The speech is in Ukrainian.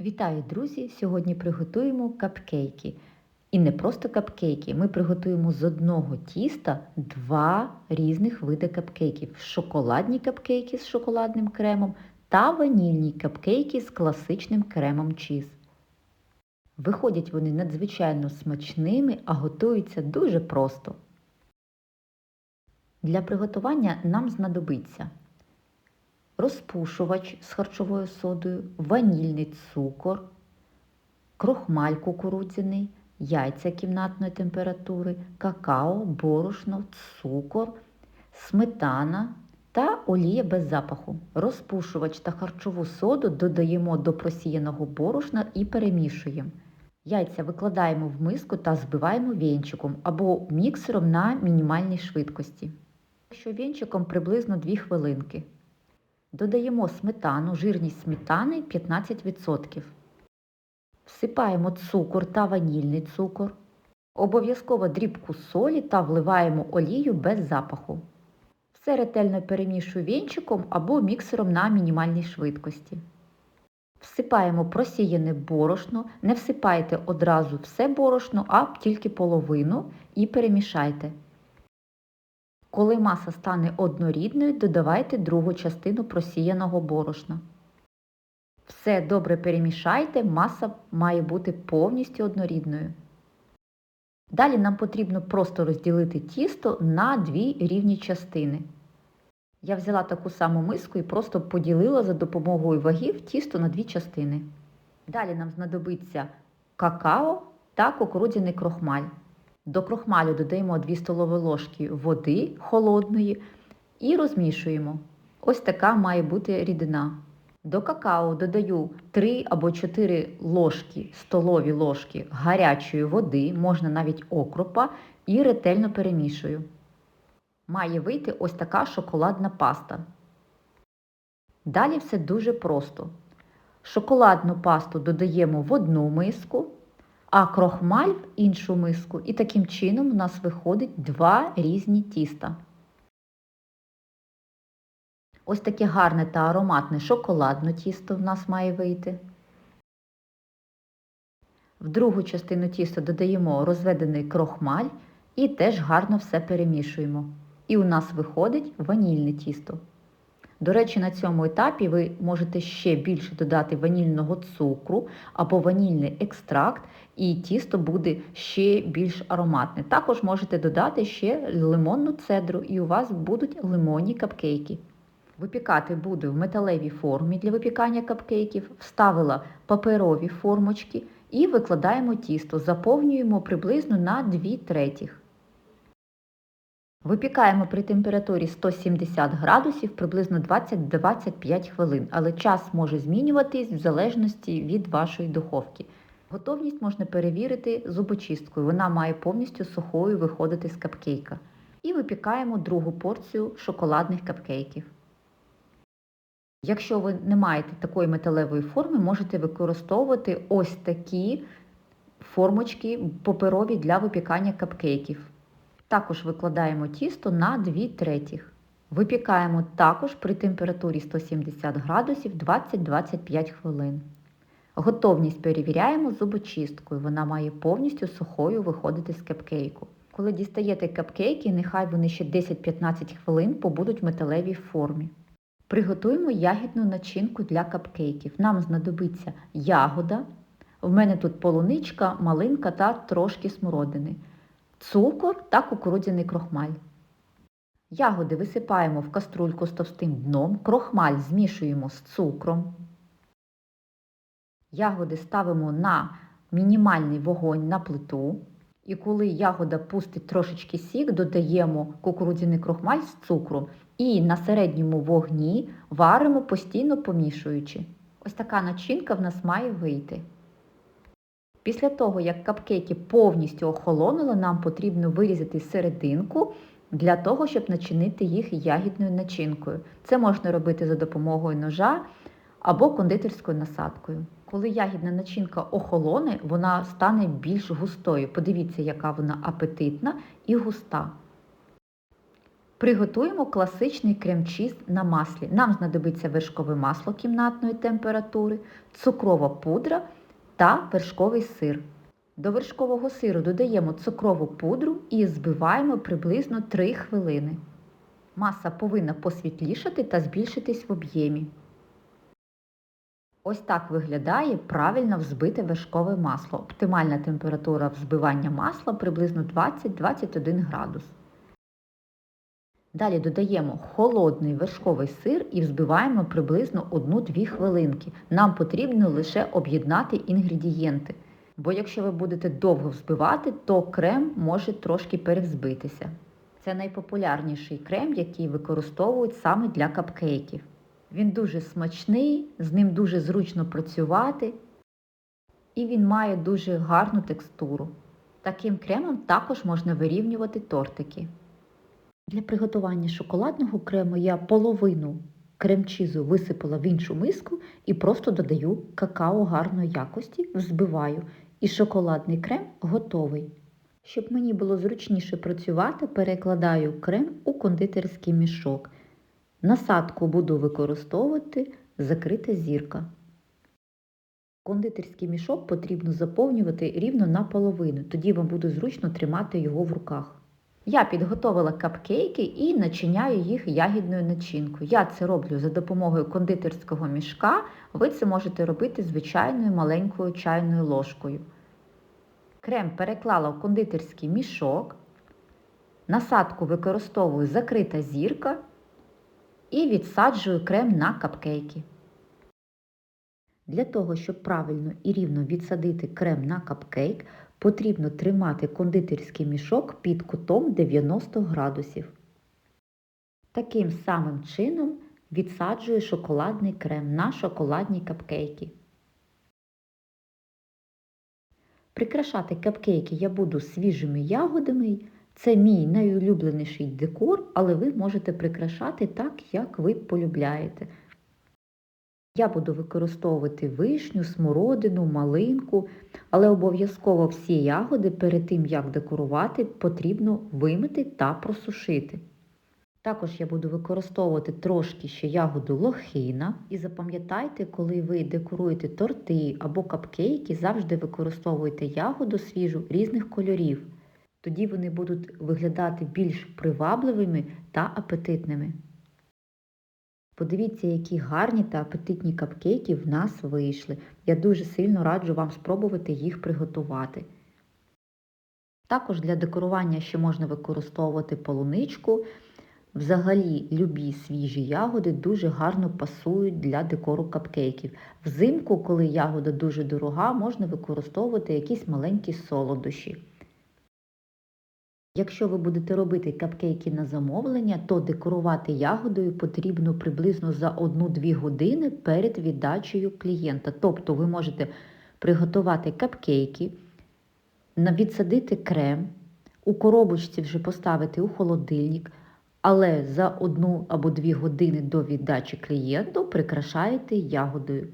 Вітаю, друзі! Сьогодні приготуємо капкейки. І не просто капкейки, ми приготуємо з одного тіста два різних види капкейків: шоколадні капкейки з шоколадним кремом та ванільні капкейки з класичним кремом чіз. Виходять вони надзвичайно смачними, а готуються дуже просто. Для приготування нам знадобиться розпушувач з харчовою содою, ванільний цукор, крохмаль кукурудзяний, яйця кімнатної температури, какао, борошно, цукор, сметана та олія без запаху. Розпушувач та харчову соду додаємо до просіяного борошна і перемішуємо. Яйця викладаємо в миску та збиваємо вінчиком або міксером на мінімальній швидкості. Якщо вінчиком приблизно 2 хвилинки. Додаємо сметану, жирність сметани 15%. Всипаємо цукор та ванільний цукор. Обов'язково дрібку солі та вливаємо олію без запаху. Все ретельно перемішую вінчиком або міксером на мінімальній швидкості. Всипаємо просіяне борошно, не всипайте одразу все борошно, а тільки половину і перемішайте. Коли маса стане однорідною, додавайте другу частину просіяного борошна. Все добре перемішайте, маса має бути повністю однорідною. Далі нам потрібно просто розділити тісто на дві рівні частини. Я взяла таку саму миску і просто поділила за допомогою вагів тісто на дві частини. Далі нам знадобиться какао та кукурудзяний крохмаль. До крохмалю додаємо 2 столові ложки води холодної і розмішуємо. Ось така має бути рідина. До какао додаю 3 або 4 ложки, столові ложки гарячої води, можна навіть окропа, і ретельно перемішую. Має вийти ось така шоколадна паста. Далі все дуже просто. Шоколадну пасту додаємо в одну миску а крохмаль в іншу миску. І таким чином у нас виходить два різні тіста. Ось таке гарне та ароматне шоколадне тісто в нас має вийти. В другу частину тіста додаємо розведений крохмаль і теж гарно все перемішуємо. І у нас виходить ванільне тісто. До речі, на цьому етапі ви можете ще більше додати ванільного цукру або ванільний екстракт, і тісто буде ще більш ароматне. Також можете додати ще лимонну цедру, і у вас будуть лимонні капкейки. Випікати буду в металевій формі для випікання капкейків, вставила паперові формочки і викладаємо тісто, заповнюємо приблизно на 2 третіх. Випікаємо при температурі 170 градусів приблизно 20-25 хвилин, але час може змінюватись в залежності від вашої духовки. Готовність можна перевірити зубочисткою, вона має повністю сухою виходити з капкейка. І випікаємо другу порцію шоколадних капкейків. Якщо ви не маєте такої металевої форми, можете використовувати ось такі формочки паперові для випікання капкейків. Також викладаємо тісто на 2 третіх. Випікаємо також при температурі 170 градусів 20-25 хвилин. Готовність перевіряємо зубочисткою, вона має повністю сухою виходити з капкейку. Коли дістаєте капкейки, нехай вони ще 10-15 хвилин побудуть в металевій формі. Приготуємо ягідну начинку для капкейків. Нам знадобиться ягода. В мене тут полуничка, малинка та трошки смородини цукор та кукурудзяний крохмаль. Ягоди висипаємо в каструльку з товстим дном, крохмаль змішуємо з цукром. Ягоди ставимо на мінімальний вогонь на плиту. І коли ягода пустить трошечки сік, додаємо кукурудзяний крохмаль з цукром і на середньому вогні варимо постійно помішуючи. Ось така начинка в нас має вийти. Після того, як капкейки повністю охолонули, нам потрібно вирізати серединку для того, щоб начинити їх ягідною начинкою. Це можна робити за допомогою ножа або кондитерською насадкою. Коли ягідна начинка охолоне, вона стане більш густою. Подивіться, яка вона апетитна і густа. Приготуємо класичний крем-чіз на маслі. Нам знадобиться вершкове масло кімнатної температури, цукрова пудра та вершковий сир. До вершкового сиру додаємо цукрову пудру і збиваємо приблизно 3 хвилини. Маса повинна посвітлішати та збільшитись в об'ємі. Ось так виглядає правильно взбите вершкове масло. Оптимальна температура взбивання масла приблизно 20-21 градус. Далі додаємо холодний вершковий сир і взбиваємо приблизно 1-2 хвилинки. Нам потрібно лише об'єднати інгредієнти. Бо якщо ви будете довго взбивати, то крем може трошки перевзбитися. Це найпопулярніший крем, який використовують саме для капкейків. Він дуже смачний, з ним дуже зручно працювати, і він має дуже гарну текстуру. Таким кремом також можна вирівнювати тортики. Для приготування шоколадного крему я половину крем-чізу висипала в іншу миску і просто додаю какао гарної якості, взбиваю, і шоколадний крем готовий. Щоб мені було зручніше працювати, перекладаю крем у кондитерський мішок. Насадку буду використовувати закрита зірка. Кондитерський мішок потрібно заповнювати рівно наполовину, тоді вам буде зручно тримати його в руках. Я підготовила капкейки і начиняю їх ягідною начинкою. Я це роблю за допомогою кондитерського мішка. Ви це можете робити звичайною маленькою чайною ложкою. Крем переклала в кондитерський мішок. Насадку використовую закрита зірка і відсаджую крем на капкейки. Для того, щоб правильно і рівно відсадити крем на капкейк, потрібно тримати кондитерський мішок під кутом 90 градусів. Таким самим чином відсаджую шоколадний крем на шоколадні капкейки. Прикрашати капкейки я буду свіжими ягодами. Це мій найулюбленіший декор, але ви можете прикрашати так, як ви полюбляєте. Я буду використовувати вишню, смородину, малинку, але обов'язково всі ягоди перед тим, як декорувати, потрібно вимити та просушити. Також я буду використовувати трошки ще ягоду лохина. І запам'ятайте, коли ви декоруєте торти або капкейки, завжди використовуйте ягоду свіжу різних кольорів. Тоді вони будуть виглядати більш привабливими та апетитними. Подивіться, які гарні та апетитні капкейки в нас вийшли. Я дуже сильно раджу вам спробувати їх приготувати. Також для декорування ще можна використовувати полуничку. Взагалі, любі свіжі ягоди дуже гарно пасують для декору капкейків. Взимку, коли ягода дуже дорога, можна використовувати якісь маленькі солодощі. Якщо ви будете робити капкейки на замовлення, то декорувати ягодою потрібно приблизно за 1-2 години перед віддачею клієнта. Тобто ви можете приготувати капкейки, відсадити крем, у коробочці вже поставити у холодильник, але за 1 або 2 години до віддачі клієнту прикрашаєте ягодою.